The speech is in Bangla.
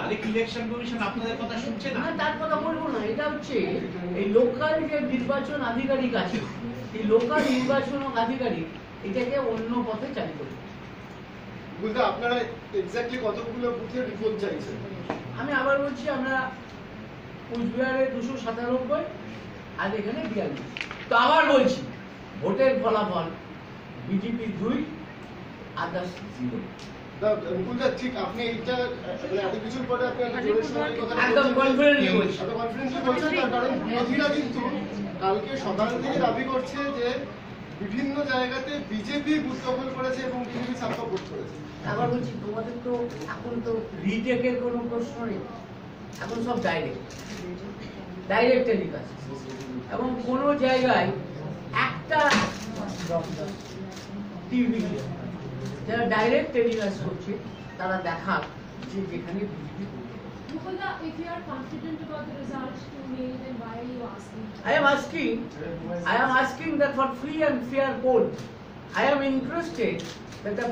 তাহলে ইলেকশন কমিশন আপনাদের কথা শুনছে না? তার কথা বলব না এটা হচ্ছে এই লোকাল যে নির্বাচন আধিকারিক আছে এই লোকাল নির্বাচন আধিকারিক এটাকে অন্য পথে চালু করে বলতে আপনারা এক্স্যাক্টলি কতগুলো বুথের রিপোর্ট চাইছেন? আমি আবার বলছি আমরা কুচবিহারে দুশো সাতানব্বই আর এখানে বিয়াল্লিশ। তো আবার বলছি ভোটের ফলাফল বিজেপি দুই আদার্স জিরো ঠিক আপনি এইটা মানে এত কিছুর পরে আপনি একদম বলছেন। confidently বলছি। এত confidently বলছেন তার কারণ বিরোধীরা কিন্তু কালকে সকাল থেকে দাবি করছে যে বিভিন্ন জায়গাতে বিজেপি বুথ দখল করেছে এবং বিজেপি ভোট করেছে। আবার বলছি তোমাদের তো এখন তো রিটেকের কোনো প্রশ্ন নেই। এখন সব ডাইরেক্ট ডাইরেক্ট টেলিকাস্ট এবং কোনো জায়গায় একটা টিভি যারা ডাইরেক্ট টেলিকাস্ট করছে তারা দেখাক যে যেখানে BJP Mukunda, if you are confident about the results to me, then why are you asking? I am asking, I am asking that for free and fair poll, I am interested that the